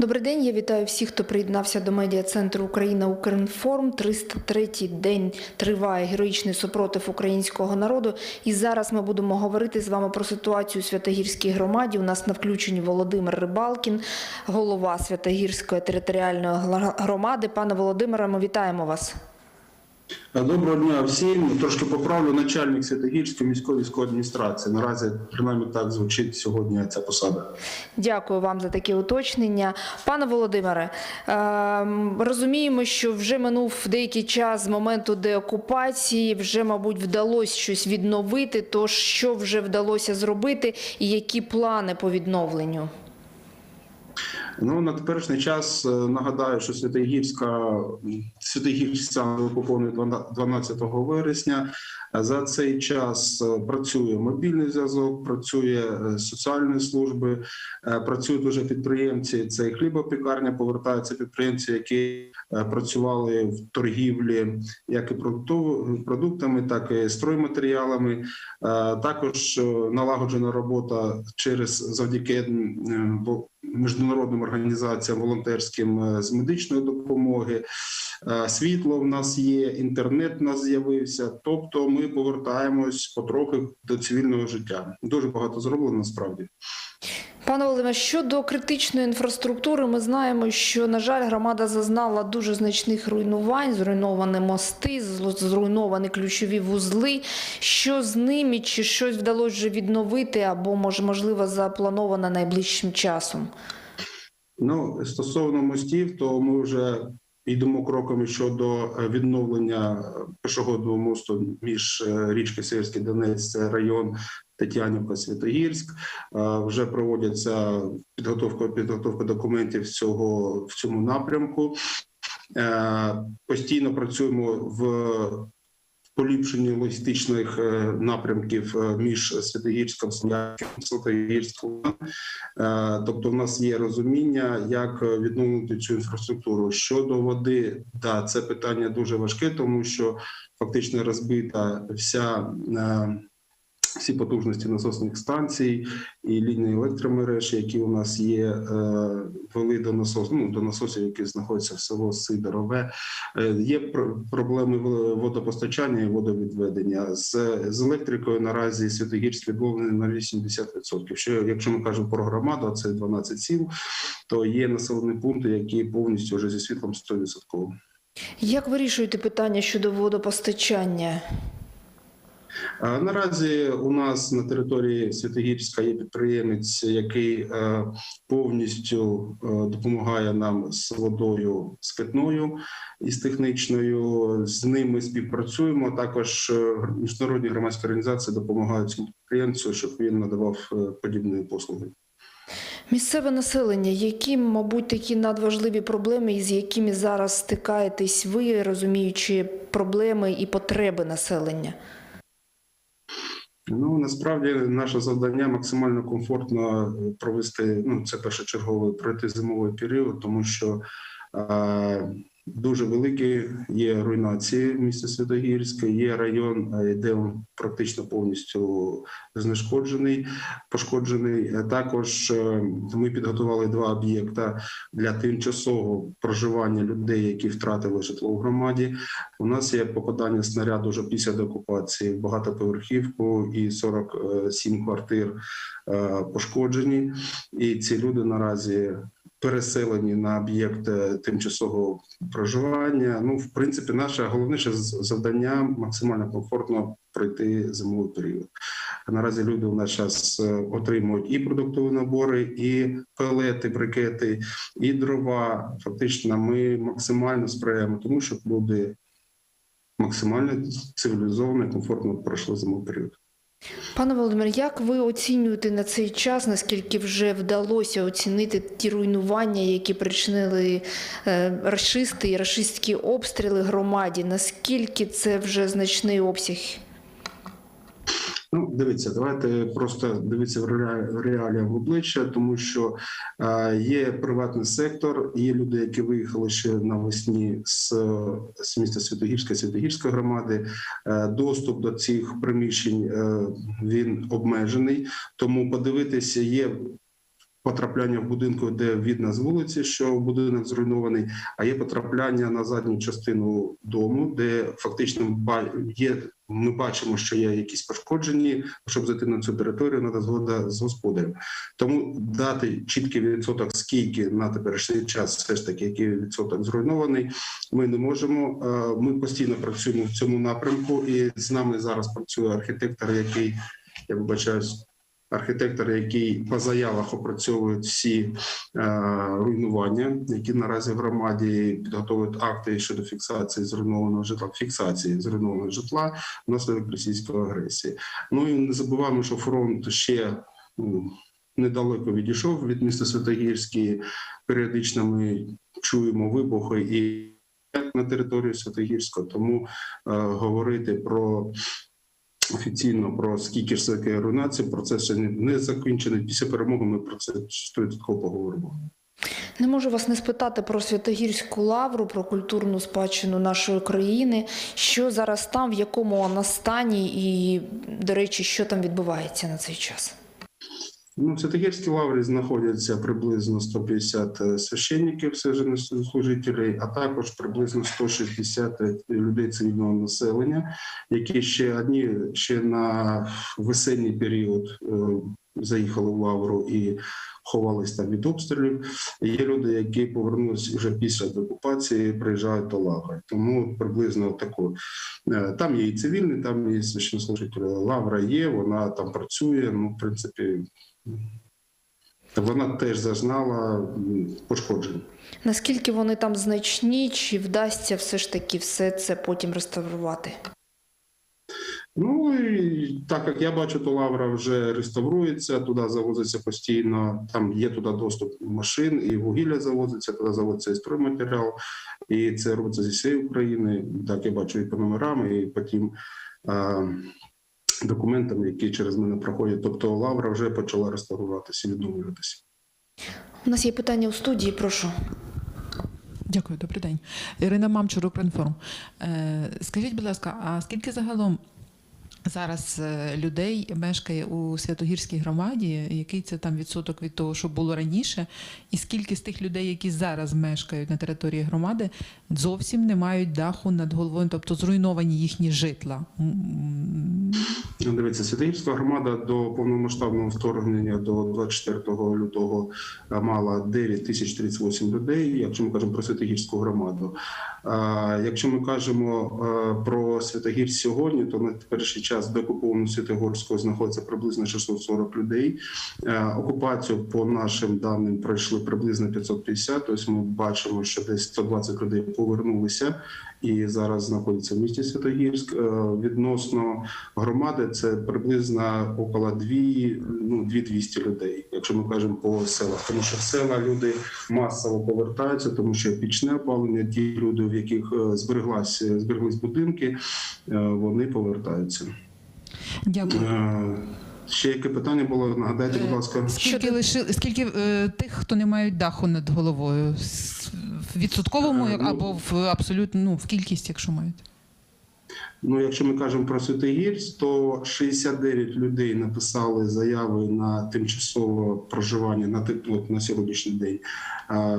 Добрий день. Я вітаю всіх, хто приєднався до медіа центру Україна Укрінформ. 303-й день триває героїчний супротив українського народу. І зараз ми будемо говорити з вами про ситуацію у Святогірській громаді. У нас на включенні Володимир Рибалкін, голова Святогірської територіальної громади. Пане Володимире, ми вітаємо вас. Доброго дня всім. Трошки поправлю начальник Святогірської міської військової адміністрації. Наразі принаймні так звучить сьогодні ця посада. Дякую вам за такі уточнення. Пане Володимире, ем, розуміємо, що вже минув деякий час з моменту деокупації, вже, мабуть, вдалося щось відновити. Тож, що вже вдалося зробити, і які плани по відновленню? Ну на теперішній час е, нагадаю, що Святогірська Святогірська окупований 12 вересня. За цей час е, працює мобільний зв'язок, працює е, соціальні служби, е, працюють уже підприємці. Це і хлібопікарня, повертаються підприємці, які е, працювали в торгівлі, як і продуктами, так і стройматеріалами. Е, Також е, налагоджена робота через завдяки е, міжнародним організаціям волонтерським е, з медичної допомоги. Е, Світло в нас є, інтернет в нас з'явився. Тобто, ми повертаємось потрохи до цивільного життя. Дуже багато зроблено насправді. Пане Володимире, щодо критичної інфраструктури, ми знаємо, що, на жаль, громада зазнала дуже значних руйнувань, зруйновані мости, зруйновані ключові вузли. Що з ними, чи щось вдалося вже відновити, або можливо заплановано найближчим часом? Ну стосовно мостів, то ми вже йдемо кроками щодо е, відновлення пішохідного мосту між е, річки Сирський Донець, це район Тетянівка, Святогірськ. Е, Вже проводяться підготовка підготовка документів цього в цьому напрямку. Е, Постійно працюємо в поліпшенні логістичних е, напрямків між Святогірськом, Слов'янським, Святогірськом. Тобто, в нас є розуміння, як відновити цю інфраструктуру. Щодо води, да, це питання дуже важке, тому що фактично розбита вся. Всі потужності насосних станцій і лінії електромереж, які у нас є, е, вели до насос, ну, до насосів, які знаходяться в село Сидорове. Е, Є проблеми водопостачання і водовідведення з, з електрикою. Наразі Святогірськ відновлений на 80%. Що якщо ми кажемо про громаду, а це 12 сіл, то є населені пункти, які повністю вже зі світлом 100%. Як вирішуєте питання щодо водопостачання? Е, Наразі у нас на території Святогірська є підприємець, який е, повністю е, допомагає нам з водою з питною і з технічною. З ним ми співпрацюємо. Також міжнародні громадські організації допомагають цьому підприємцю, щоб він надавав подібні послуги. Місцеве населення, які, мабуть, такі надважливі проблеми, із якими зараз стикаєтесь ви, розуміючи проблеми і потреби населення? Ну насправді наше завдання максимально комфортно е, провести. Ну це першочерговий пройти зимовий період, тому що е, дуже великі є руйнації в місті Святогірське. Є район, е, де він практично повністю знешкоджений, пошкоджений. Е, Також е, ми підготували два об'єкта для тимчасового проживання людей, які втратили житло в громаді. У нас є попадання снаряду вже після деокупації в багатоповерхівку і 47 квартир пошкоджені. І ці люди наразі переселені на об'єкт е, тимчасового проживання. Ну, в принципі, наше головніше завдання максимально комфортно пройти зимовий період. Наразі люди у нас зараз отримують і продуктові набори, і пелети, брикети, і дрова. Фактично, ми максимально сприяємо тому, щоб люди максимально цивілізовано і комфортно пройшли зимовий період. Пане Володимир, як ви оцінюєте на цей час, наскільки вже вдалося оцінити ті руйнування, які причинили расисти рашисти і рашистські обстріли громаді? Наскільки це вже значний обсяг? Ну, дивіться, давайте просто дивіться в реа- в реаліях в обличчя, тому що е, є приватний сектор, є люди, які виїхали ще навесні з, з міста Святогірська, Святогірської громади. Е, доступ до цих приміщень е, він обмежений. Тому подивитися є потрапляння в будинку, де видно з вулиці, що будинок зруйнований, а є потрапляння на задню частину дому, де фактично є. Ми бачимо, що є якісь пошкоджені. Щоб зайти на цю територію, треба згода з господарем. Тому дати чіткий відсоток, скільки на теперішній час, все ж таки, який відсоток зруйнований, ми не можемо. Е, Ми постійно працюємо в цьому напрямку, і з нами зараз працює архітектор, який я вибачаюсь. Архітектор, який по заявах опрацьовують всі е, руйнування, які наразі в громаді підготовують акти щодо фіксації зруйнованого житла, фіксації зруйнованого житла внаслідок російської агресії. Ну і не забуваємо, що фронт ще ну, недалеко відійшов від міста Святогірський. Періодично ми чуємо вибухи і на території Святогірська, тому е, говорити про офіційно про скільки ж таке руйнації, процес ще не, закінчений. Після перемоги ми про це 100% поговоримо. Не можу вас не спитати про Святогірську лавру, про культурну спадщину нашої країни. Що зараз там, в якому вона стані, і, до речі, що там відбувається на цей час? Ну, в Святогірській лаврі знаходяться приблизно 150 священників, служителей, а також приблизно 160 людей цивільного населення, які ще одні ще на весенній період е, заїхали в лавру і ховались там від обстрілів. Є люди, які повернулися вже після окупації, приїжджають до лаври. Тому приблизно таку Е, там є і цивільні, там є священнослужителі. Лавра є, вона там працює. Ну, в принципі, вона теж зазнала пошкоджень. Наскільки вони там значні, чи вдасться все ж таки все це потім реставрувати? Ну і так як я бачу, то лавра вже реставрується, туди завозиться постійно. Там є туди доступ машин, і вугілля завозиться, туди завозиться і стройматеріал, і це робиться зі всієї України. Так я бачу і по номерам, і по тим е, документам, які через мене проходять. Тобто лавра вже почала реставруватися і відновлюватися. У нас є питання у студії, прошу. Дякую, добрий день. Ірина Мамчур, Укрінформ. Е, Скажіть, будь ласка, а скільки загалом зараз е, людей мешкає у Святогірській громаді? Який це там відсоток від того, що було раніше? І скільки з тих людей, які зараз мешкають на території громади, зовсім не мають даху над головою, тобто зруйновані їхні житла? Дивіться, Святогірська громада до повномасштабного вторгнення до 24 лютого е, мала 9 тисяч 38 людей, якщо ми кажемо про Святогірську громаду. Якщо ми кажемо е, про Святогір сьогодні, то на перший час до окупованого Святогорського знаходиться приблизно 640 людей. Е, Окупацію по нашим даним пройшли приблизно 550, Тобто ми бачимо, що десь 120 людей повернулися і зараз знаходяться в місті Святогірськ. Е, Відносно громади це приблизно около 2, ну 2200 людей, якщо ми кажемо по селах. Тому що в села люди масово повертаються, тому що пічне опалення, ті люди, в яких е, збереглася збереглись будинки, вони повертаються. Дякую. Е, Ще яке питання було? Нагадайте, будь ласка. Скільки лиши скільки е, тих, хто не мають даху над головою? В відсотковому Е, ну- або в абсолютно ну, в кількість, якщо мають? Ну, якщо ми кажемо про Святогірськ, то 69 людей написали заяви на тимчасове проживання на на сьогоднішній день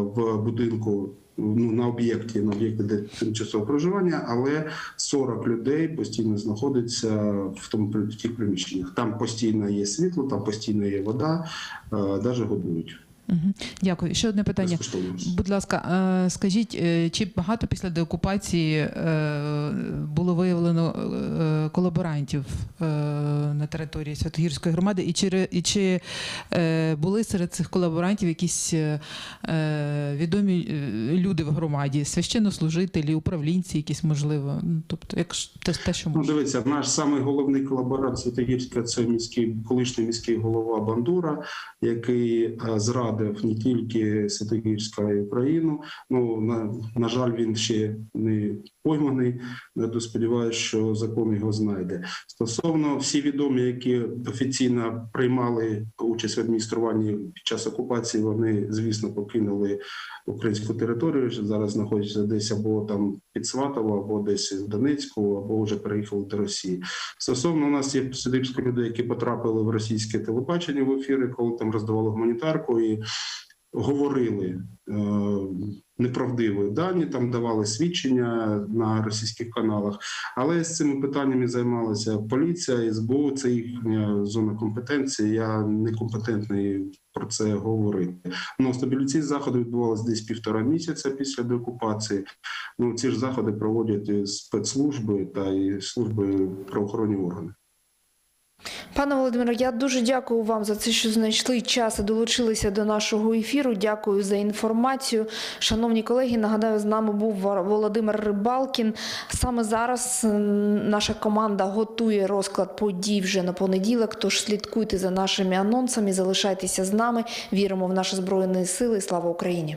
в будинку. Ну, на об'єкті, на об'єкті, де тимчасове проживання, але 40 людей постійно знаходиться в тому в тих приміщеннях. Там постійно є світло, там постійно є вода, навіть годують. Дякую. Ще одне питання. Будь ласка, е, скажіть, е, чи багато після деокупації е, було виявлено колаборантів е, на території Святогірської громади, і чи, і чи е, були серед цих колаборантів якісь е, відомі люди в громаді, священнослужителі, управлінці, якісь можливо? Ну, тобто, як те, те, що Ну, може. дивіться, наш самий головний колаборант Святогірська це міський колишній міський голова Бандура, який зрадив зрадив не тільки Святогірська і Україну. Ну на, на жаль, він ще не пойманий. Я сподіваюся, що закон його знайде. Стосовно всі відомі, які офіційно приймали участь в адмініструванні під час окупації, вони звісно покинули українську територію. Зараз знаходяться десь або там під Сватово, або десь в Донецьку, або вже переїхали до Росії. Стосовно у нас є сидибські люди, які потрапили в російське телебачення в ефіри, коли там роздавали гуманітарку і говорили неправдиві дані, там давали свідчення на російських каналах. Але з цими питаннями займалася поліція, СБУ, це їхня зона компетенції. Я не компетентний про це говорити. Ну, стабілізаційні заходи відбувалися десь півтора місяця після деокупації. Ну, ці ж заходи проводять спецслужби та і служби правоохоронні органи. Пане Володимире, я дуже дякую вам за це, що знайшли час і долучилися до нашого ефіру. Дякую за інформацію. Шановні колеги, нагадаю, з нами був Володимир Рибалкін. Саме зараз наша команда готує розклад подій вже на понеділок. Тож слідкуйте за нашими анонсами, залишайтеся з нами. Віримо в наші збройні сили. Слава Україні!